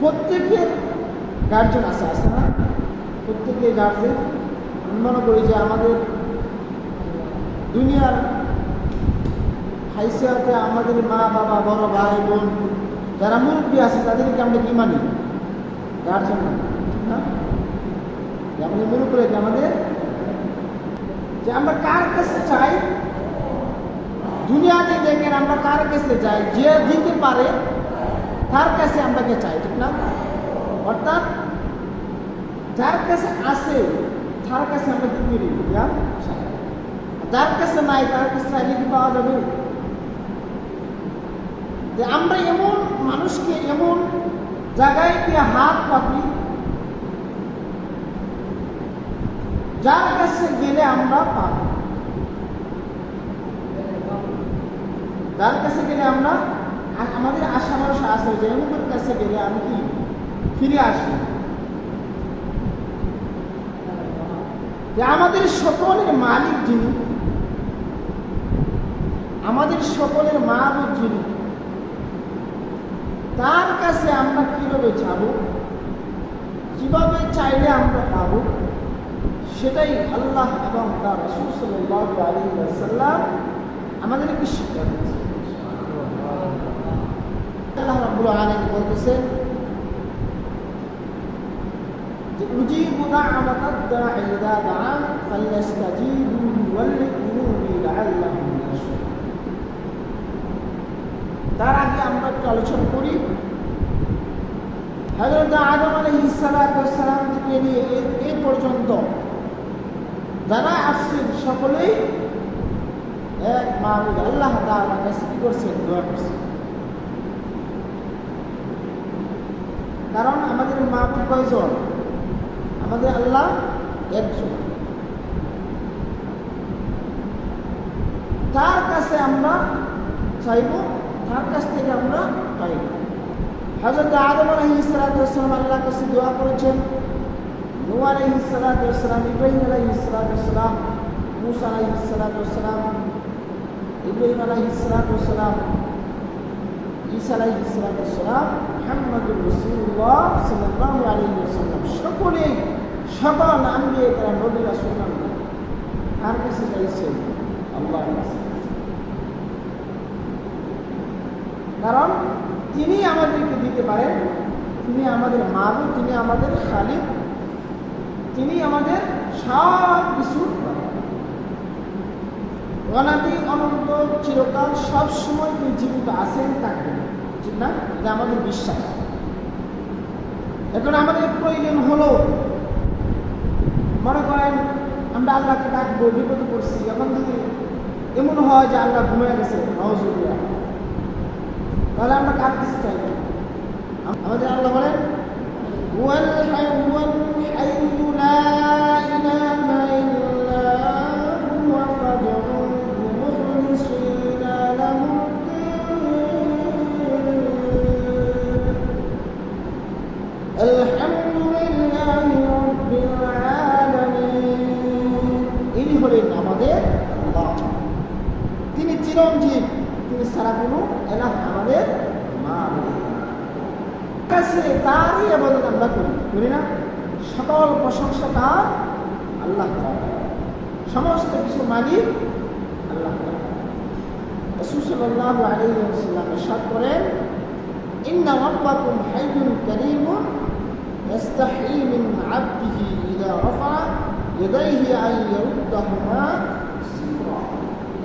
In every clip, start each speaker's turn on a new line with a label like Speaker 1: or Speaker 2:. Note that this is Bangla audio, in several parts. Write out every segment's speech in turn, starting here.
Speaker 1: প্রত্যেকের গার্জেন আছে আছে না? প্রত্যেকের গার্জেন আমি মনে করি যে আমাদের দুনিয়ার হাইসিয়াতে আমাদের মা, বাবা, বড় ভাই, বোন, যারা মুরব্বী আছে, তাদেরকে আমরা কি মানি? গার্জেন না? আমাদের যে আমাদের যে আমরা কার কাছে চাই? দুনিয়াতে দেখেন আমরা কার কাছে যাই? যে দিতে পারে তার কাছে আমরাকে চাই, ঠিক না? অর্থাৎ যার কাছে আছে, তার কাছে আমরা কি। যার কাছে নাই, তার কাছে চাইলে কি পাওয়া যাবে? যে আমরা এমন মানুষকে এমন জায়গায় গিয়ে হাত পাতি, যার কাছে গেলে আমরা পাব। যার কাছে গেলে আমরা আমাদের আশা ভরসা আছে যে এমন কাছে গেলে আমি কি ফিরে আসি? আমাদের সকলের মালিক যিনি, আমাদের সকলের মালিক যিনি, তার কাছে আমরা কীভাবে যাব? কীভাবে চাইলে আমরা পাবো? সেটাই আল্লাহ এবং তার রসুল সাল্লাল্লাহু আলাইহি ওয়াসাল্লাম আমাদেরকে শিক্ষা দিয়েছে ওয়ালইউমিনু বি লা'আল্লাহুম ইয়াশকুরুন তার আগে আমরা একটু আলোচনা করি হযরত আদম আলাইহিস সালাম থেকে নিয়ে এ- পর্যন্ত যারা আসছেন সকলেই এক মাহবুদ আল্লাহ তাআলার কাছে কি করছেন দোয়া করছেন কারণ আমাদের মাহবুদ কয়জন? আমাদের আল্লাহ একজন। তার কাছে আমরা চাইব? তার কাছ থেকে আমরা পাইব। হজরত আদম আলহি ইসলাতাম আল্লাহর কাছে দোয়া করেছেন। নূ আলহি ইসলাতাম ইব্রাহিম আলহি ইসলাতাম মুসা আলহি ইসলাতাম ইব্রাহিম আলহি ইসলাতাম তারা কাছে চাইছে? কারণ তিনি আমাদেরকে দিতে পারেন, তিনি আমাদের মাবু তিনি আমাদের খালিক, তিনি আমাদের সব কিছু অনাদি অনন্ত চিরকাল সব সময় তিনি জীবিত আছেন, থাকবেন। ঠিক না? এটা আমাদের বিশ্বাস। এখন আমাদের প্রয়োজন হলো, মনে করেন আমরা আল্লাহকে ডাকবো, বিপদে পড়ছি, এখন যদি এমন হয় যে আল্লাহ ঘুমিয়ে গেছে নজরুল্লাহ তাহলে আমরা কার কাছে চাইব আমাদের আল্লাহ বলেন চিরঞ্জীব তিনি সারা কোনো এলাহ আমাদের মা কাছে তারই আবাদত আমরা করি করি না সকল প্রশংসা তার আল্লাহ তাআলা। সমস্ত কিছু মালিক আল্লাহ তাআলা। রাসূল সাল্লাল্লাহু আলাইহি ওয়াসাল্লাম ইরশাদ করেন ইন্না রাব্বাকুম হাইয়ুন কারীমুন يستحي من عبده إذا رفع يديه أن يردهما صفرا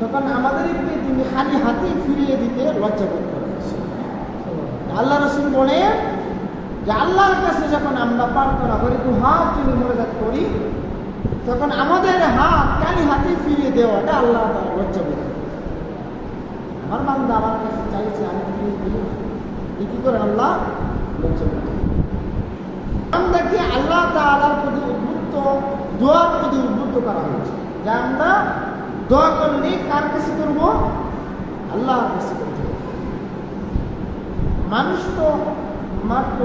Speaker 1: তখন আমাদেরকে তিনি খালি হাতে ফিরিয়ে দিতে লজ্জা করেন আল্লাহ রসুল বলে যে আল্লাহর কাছে যখন আমরা প্রার্থনা করি দু হাত তুলে মোনাজাত করি, তখন আমাদের হাত খালি হাতে ফিরিয়ে দেওয়াটা আল্লাহ তাআলা লজ্জা করেন। আমার বান্দা আমার কাছে চাইছে, আমি ফিরিয়ে দিই। এ কি করে আল্লাহ লজ্জা পায় বান্দাকে আল্লাহ তাআলার প্রতি উদ্বুদ্ধ, দোয়ার প্রতি উদ্বুদ্ধ করা হয়েছে। যে আমরা দোয়া করলে কার কাছে করব? কাছে মানুষ তো মাত্র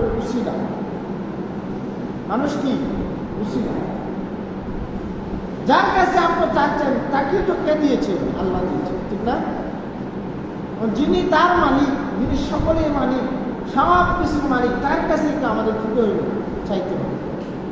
Speaker 1: মানুষ কি? যার কাছে আপনি চাচ্ছেন তাকে তো কে দিয়েছে? আল্লাহ দিয়েছে, ঠিক না? যিনি তার মালিক, যিনি সকলের মালিক, সব কিছুর মালিক, তার কাছে আমাদের কি হইল, চাইতে